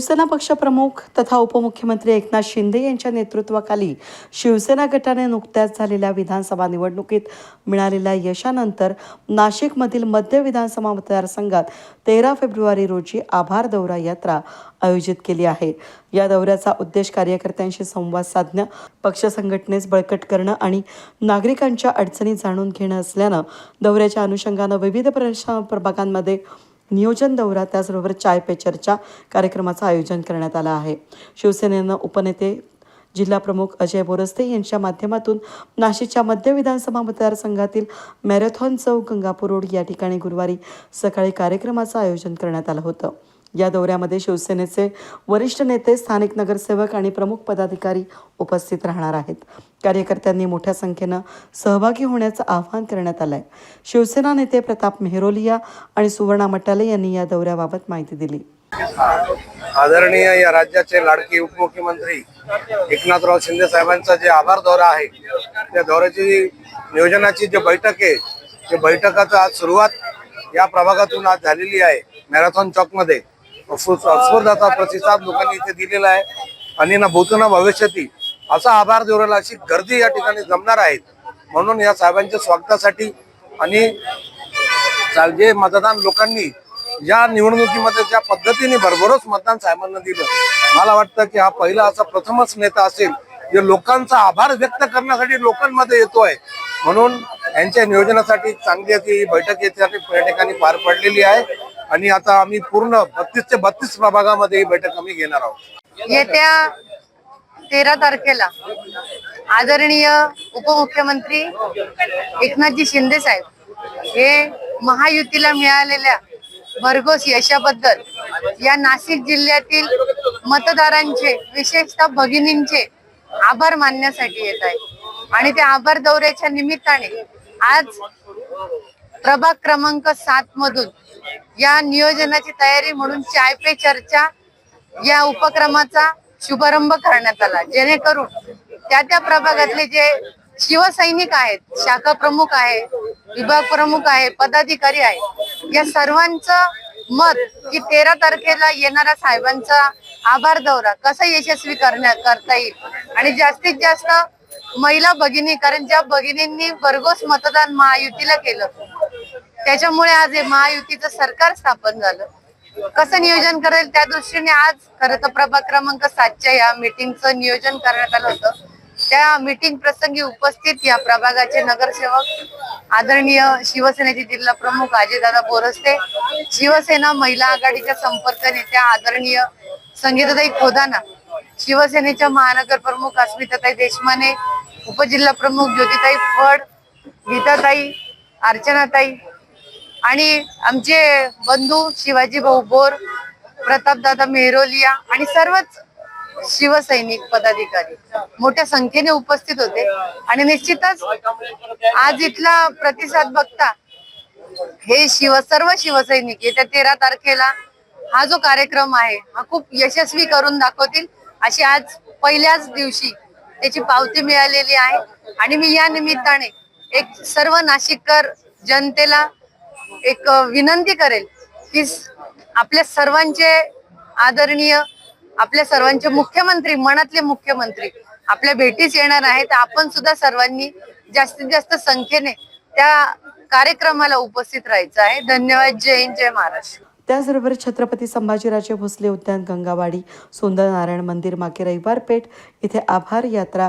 शिवसेना पक्षप्रमुख तथा उपमुख्यमंत्री एकनाथ शिंदे यांच्या नेतृत्वाखाली शिवसेना गटाने नुकत्याच झालेल्या विधानसभा निवडणुकीत मिळालेल्या यशानंतर नाशिकमधील मध्य विधानसभा मतदारसंघात तेरा फेब्रुवारी रोजी आभार दौरा यात्रा आयोजित केली आहे. या दौऱ्याचा उद्देश कार्यकर्त्यांशी संवाद साधणं पक्ष संघटनेस बळकट करणं आणि नागरिकांच्या अडचणी जाणून घेणं असल्यानं दौऱ्याच्या अनुषंगानं विविध प्रश- प्रभागांमध्ये नियोजन दौरा त्याचबरोबर चाय पे चर्चा कार्यक्रमाचं आयोजन करण्यात आलं आहे. शिवसेनेनं उपनेते जिल्हाप्रमुख अजय बोरस्ते यांच्या माध्यमातून नाशिकच्या मध्य विधानसभा मतदारसंघातील मॅरेथॉन चौक गंगापूर रोड या ठिकाणी गुरुवारी सकाळी कार्यक्रमाचं आयोजन करण्यात आलं होतं. या दौऱ्यामध्ये शिवसेनेचे वरिष्ठ नेते स्थानिक नगरसेवक आणि प्रमुख पदाधिकारी उपस्थित राहणार आहेत. कार्यकर्त्यांनी मोठ्या संख्येनं सहभागी होण्याचं आवाहन करण्यात आहे शिवसेना नेते प्रताप मेहरोलिया आणि सुवर्णा मटाले यांनी या दौऱ्याबाबत माहिती दिली. आदरणीय या राज्याचे लाडके उपमुख्यमंत्री एकनाथराव शिंदे साहेबांचा जे आभार दौरा आहे त्या दौऱ्याची नियोजनाची जी बैठक आहे त्या बैठकाचं आज सुरुवात या प्रभागातून आज झालेली आहे मॅरेथॉन चौकमध्ये. उत्स्फूर्त प्रतिसाद लोकांनी इथे दिलेला आहे. आणि ना भूतना भविष्यातील असा आभार जोरायला अशी गर्दी या ठिकाणी जमणार आहेत. म्हणून या साहेबांच्या स्वागतासाठी आणि चाल- जे मतदान लोकांनी या निवडणुकीमध्ये ज्या पद्धतीने भरभरोस मतदान साहेबांना दिलं मला वाटतं की हा पहिला असा प्रथमच नेता असेल जे लोकांचा आभार व्यक्त करण्यासाठी लोकांमध्ये येतोय. म्हणून यांच्या नियोजनासाठी चांगली अशी ही बैठक येते या ठिकाणी पार पडलेली आहे. आणि आता आम्ही पूर्ण बत्तीस ते बत्तीस प्रभागामध्ये ही बैठक आम्ही घेणार आहोत. येत्या तेरा तारखेला आदरणीय उपमुख्यमंत्री एकनाथजी शिंदे साहेब हे महायुतीला मिळालेल्या भरघोस यशाबद्दल या नाशिक जिल्ह्यातील मतदारांचे विशेषतः भगिनींचे आभार मानण्यासाठी येत आहे आणि त्या आभार दौऱ्याच्या निमित्ताने आज प्रभाग क्रमांक सात मधून या नियोजनाची तयारी म्हणून चाय पे चर्चा या उपक्रमाचा शुभारंभ करण्यात आला. जेणेकरून त्या त्या प्रभागातले जे शिवसैनिक आहेत शाखा प्रमुख आहे विभाग प्रमुख आहे पदाधिकारी आहे या सर्वांचं मत की तेरा तारखेला येणारा साहेबांचा आभार दौरा कसा यशस्वी करण्या करता येईल? आणि जास्तीत जास्त महिला भगिनी कारण ज्या भगिनींनी भरघोस मतदान महायुतीला केलं त्याच्यामुळे आज हे महायुतीचं सरकार स्थापन झालं. कसं नियोजन करेल त्या दृष्टीने आज खरं तर प्रभाग क्रमांक सातच्या या मीटिंगचं नियोजन करण्यात आलं होतं. त्या मीटिंग प्रसंगी उपस्थित या प्रभागाचे नगरसेवक आदरणीय शिवसेनेचे जिल्हा प्रमुख अजयदादा बोरस्ते शिवसेना महिला आघाडीच्या संपर्क नेत्या आदरणीय संगीताताई खोदाना शिवसेनेच्या महानगर प्रमुख अस्मिताताई देशमाने उपजिल्हा प्रमुख ज्योतिताई फड गीताताई अर्चनाताई आणि आमचे बंधू शिवाजी भाऊ बोर प्रतापदादा मेहरोलिया आणि सर्वच शिवसैनिक पदाधिकारी मोठ्या संख्येने उपस्थित होते. आणि निश्चितच आज इथला प्रतिसाद बघता हे शिव सर्व शिवसैनिक येत्या तेरा तारखेला हा जो कार्यक्रम आहे हा खूप यशस्वी करून दाखवतील. अशी आज पहिल्याच दिवशी त्याची पावती मिळालेली आहे. आणि मी या निमित्ताने एक सर्व नाशिककर जनतेला एक विनंती करेल की आपल्या सर्वांचे आदरणीय आपल्या सर्वांचे मुख्यमंत्री मनातले मुख्यमंत्री आपल्या भेटीस येणार आहेत. आपण सुद्धा सर्वांनी जास्तीत जास्त संख्येने त्या कार्यक्रमाला उपस्थित राहायचं आहे. धन्यवाद. जय हिंद. जय महाराष्ट्र. त्याचबरोबर छत्रपती संभाजीराजे भोसले उद्यान गंगावाडी सुंदर नारायण मंदिर मागे रविवार पेठ इथे आभार यात्रा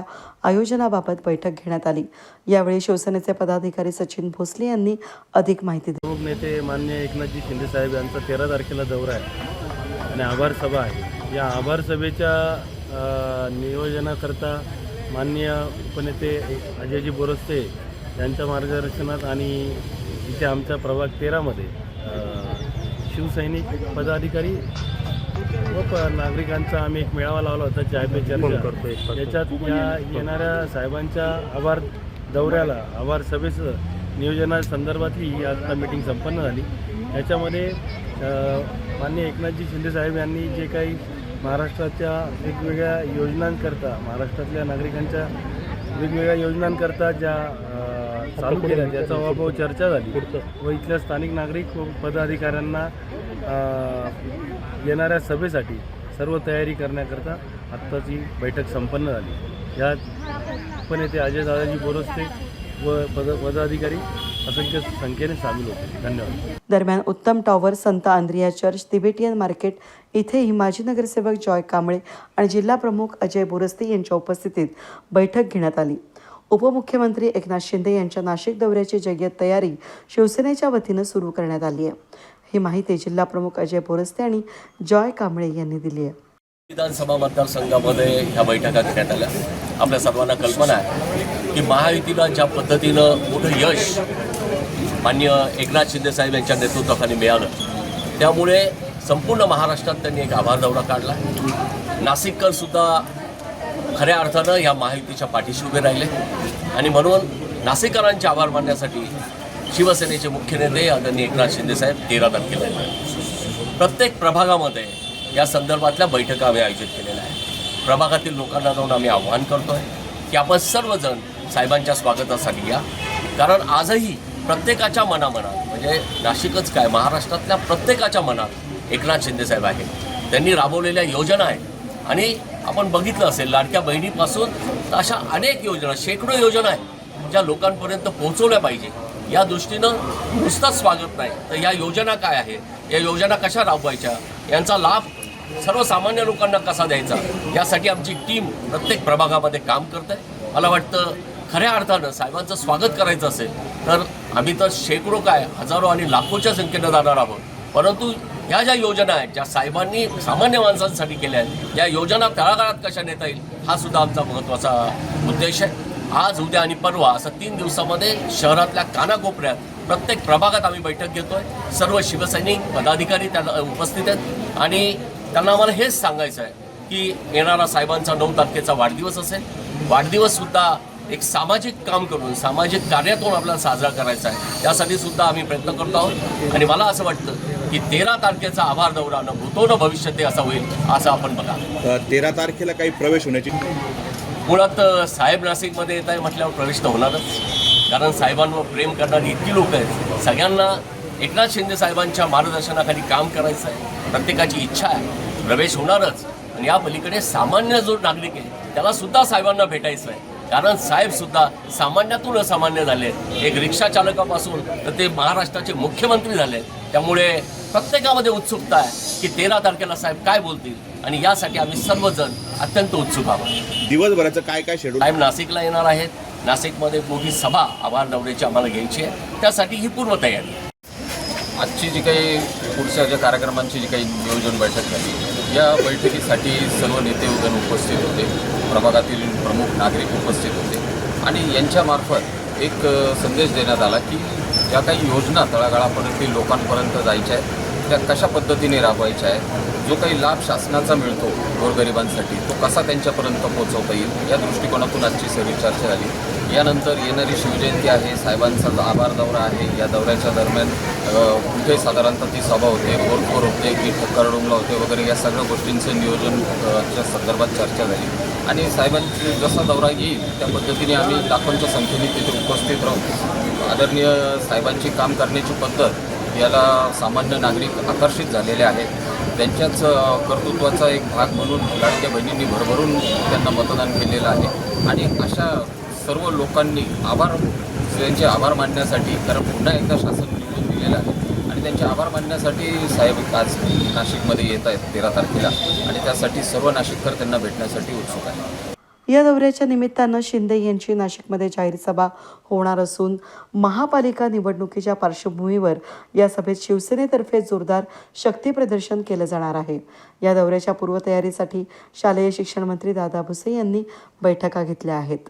आयोजनाबाबत बैठक घेण्यात आली. यावेळी शिवसेनेचे पदाधिकारी सचिन भोसले यांनी अधिक माहिती दिली. नेते मान्य एकनाथजी शिंदे साहेब यांचा तेरा तारखेला दौरा आहे आणि आभार सभा आहे. या आभार सभेच्या नियोजनाकरता माननीय उपनेते अजयजी बोरस्ते यांच्या मार्गदर्शनात आणि इथे आमच्या प्रभाग तेरामध्ये शिवसैनिक पदाधिकारी व प नागरिकांचा आम्ही एक मेळावा लावला होता चाय पे चर्चा. याच्यात या येणाऱ्या साहेबांच्या आभार दौऱ्याला आभार सभेचं नियोजना संदर्भातली ही आता मीटिंग संपन्न झाली. याच्यामध्ये माननीय एकनाथजी शिंदे साहेब यांनी जे काही महाराष्ट्राच्या वेगवेगळ्या योजनांकरता महाराष्ट्रातल्या नागरिकांच्या वेगवेगळ्या योजनांकरता ज्या चालू केल्या त्याचा अभाव चर्चा झाली. व इथल्या स्थानिक नागरिक व पदाधिकाऱ्यांना येणाऱ्या सभेसाठी सर्व तयारी करण्याकरता आत्ताची बैठक संपन्न झाली. यात पण येथे अजय दादाजी बोरस्ते व पद पदाधिकारी असंख्य संख्येने सामील होते. धन्यवाद. दरम्यान उत्तम टॉवर संत आंद्रिया चर्च तिबेटियन मार्केट इथेही माजी नगरसेवक जॉय कांबळे आणि जिल्हा प्रमुख अजय बोरस्ते यांच्या उपस्थितीत बैठक घेण्यात आली. उपमुख्यमंत्री एकनाथ शिंदे यांच्या नाशिक दौऱ्याची जय्यत तयारी शिवसेनेच्या वतीनं सुरू करण्यात आली आहे. ही माहिती जिल्हा प्रमुख अजय बोरस्ते आणि जॉय कांबळे यांनी दिली आहे. विधानसभा मतदारसंघामध्ये ह्या बैठका घेण्यात आल्या. आपल्या सर्वांना कल्पना आहे की महायुतीला ज्या पद्धतीनं मोठं यश मान्य एकनाथ शिंदे साहेब यांच्या नेतृत्वाखाली मिळालं त्यामुळे संपूर्ण महाराष्ट्रात त्यांनी एक आभार दौरा काढला. नाशिककर सुद्धा खऱ्या अर्थानं या महायुतीच्या पाठीशी उभे राहिले. आणि म्हणून नाशिककरांचे आभार मानण्यासाठी शिवसेनेचे मुख्य नेते आदरणीय एकनाथ शिंदेसाहेब तेरा तारखेला येणार प्रत्येक प्रभागामध्ये या संदर्भातल्या बैठका आम्ही आयोजित केलेल्या आहेत. प्रभागातील लोकांना जाऊन आम्ही आव्हान आहे की आपण सर्वजण साहेबांच्या स्वागतासाठी या. कारण आजही प्रत्येकाच्या मनामनात म्हणजे नाशिकच काय महाराष्ट्रातल्या प्रत्येकाच्या मनात एकनाथ शिंदेसाहेब आहेत. त्यांनी राबवलेल्या योजना आहेत. आणि आपण बघितलं असेल लाडक्या बहिणीपासून तर अशा अनेक योजना शेकडो योजना आहेत ज्या लोकांपर्यंत पोहोचवल्या पाहिजे. या दृष्टीनं नुसतंच स्वागत नाही. तर या योजना काय आहे? या योजना कशा राबवायच्या? यांचा लाभ सर्वसामान्य लोकांना कसा द्यायचा? यासाठी आमची टीम प्रत्येक प्रभागामध्ये काम करत. आहे मला वाटतं खऱ्या अर्थानं साहेबांचं स्वागत करायचं असेल तर आम्ही तर शेकडो काय हजारो आणि लाखोच्या संख्येनं जाणार आहोत. परंतु ह्या ज्या योजना आहेत ज्या साहेबांनी सामान्य माणसांसाठी केल्या आहेत या योजना तळागाळात कशा नेता येईल हा सुद्धा आमचा महत्त्वाचा उद्देश आहे. आज उद्या आणि परवा असं तीन दिवसामध्ये शहरातल्या कानाकोपऱ्यात प्रत्येक प्रभागात आम्ही बैठक घेतोय. सर्व शिवसैनिक पदाधिकारी त्याला उपस्थित आहेत. आणि त्यांना आम्हाला हेच सांगायचं आहे की येणारा साहेबांचा नऊ तारखेचा वाढदिवस असेल. वाढदिवससुद्धा एक सामाजिक काम करून सामाजिक कार्यातून आपल्याला साजरा करायचा आहे. त्यासाठी सुद्धा आम्ही प्रयत्न करतो आहोत. आणि मला असं वाटतं की तेरा तारखेचा आभार दौरा न भूतो न भविष्य ते असा होईल असं आपण बघा. तेरा तारखेला काही प्रवेश होण्याची मुळात साहेब नाशिकमध्ये येत आहे म्हटल्यावर प्रवेश तर होणारच. कारण साहेबांवर प्रेम करणारी इतकी लोक आहेत. सगळ्यांना एकनाथ शिंदे साहेबांच्या मार्गदर्शनाखाली काम करायचं आहे. प्रत्येकाची इच्छा आहे. प्रवेश होणारच. आणि या पलीकडे सामान्य जो नागरिक आहे त्याला सुद्धा साहेबांना भेटायचं आहे. कारण साहेब सुद्धा सामान्यातून असामान्य झाले. एक रिक्षा चालकापासून तर ते महाराष्ट्राचे मुख्यमंत्री झाले. त्यामुळे प्रत्येकामध्ये उत्सुकता आहे की तेरा तारखेला साहेब काय बोलतील? आणि यासाठी आम्ही सर्वजण अत्यंत उत्सुक आहोत. दिवसभराचं काय काय शेड्यूल साहेब नाशिकला येणार आहेत. नाशिकमध्ये मोठी सभा आभार दौऱ्याची आम्हाला घ्यायची आहे. त्यासाठी ही पूर्व तयारी आहे. आजची जी काही पुढच्या ज्या कार्यक्रमांची जी काही नियोजन बैठक झाली या बैठकीसाठी सर्व नेते वगैरे उपस्थित होते प्रभागातील प्रमुख नागरिक उपस्थित होते आणि यांच्यामार्फत एक संदेश देण्यात आला की ज्या काही योजना तळागाळापर्यंत लोकांपर्यंत जायच्या आहेत त्या कशा पद्धतीने राबवायच्या आहेत जो काही लाभ शासनाचा मिळतो गोरगरिबांसाठी तो कसा त्यांच्यापर्यंत पोहोचवता येईल या दृष्टिकोनातून आजची सगळी चर्चा झाली. यानंतर येणारी शिवजयंती आहे. साहेबांचा आभार दौरा आहे. या दौऱ्याच्या दरम्यान कुठे साधारणतः ती सभा होते बोरखोर होते की ठक्करडोंगला होते वगैरे या सगळ्या गोष्टींचं नियोजन च्या संदर्भात चर्चा झाली. आणि साहेबांची जसा दौरा येईल त्या पद्धतीने आम्ही लाखोंच्या संख्येने तिथे उपस्थित राहू. आदरणीय साहेबांची काम करण्याची पद्धत याला सामान्य नागरिक आकर्षित झालेले आहेत. त्यांच्याच कर्तृत्वाचा एक भाग म्हणून लाडक्या बहिणींनी भरभरून त्यांना मतदान केलेलं आहे. आणि अशा सर्व लोकांनी आभार त्यांचे आभार मानण्यासाठी कारण पुन्हा एकदा शासन निवडून दिलेलं आहे. आणि त्यांचे आभार मानण्यासाठी साहेब आज नाशिकमध्ये येत आहेत तेरा तारखेला. आणि त्यासाठी सर्व नाशिककर त्यांना भेटण्यासाठी उत्सुक आहे या दौऱ्याच्या निमित्तानं शिंदे यांची नाशिकमध्ये जाहीर सभा होणार असून महापालिका निवडणुकीच्या पार्श्वभूमीवर या सभेत शिवसेनेतर्फे जोरदार शक्ती प्रदर्शन केलं जाणार आहे. या दौऱ्याच्या पूर्वतयारीसाठी शालेय शिक्षण मंत्री दादा भुसे यांनी बैठका घेतल्या आहेत.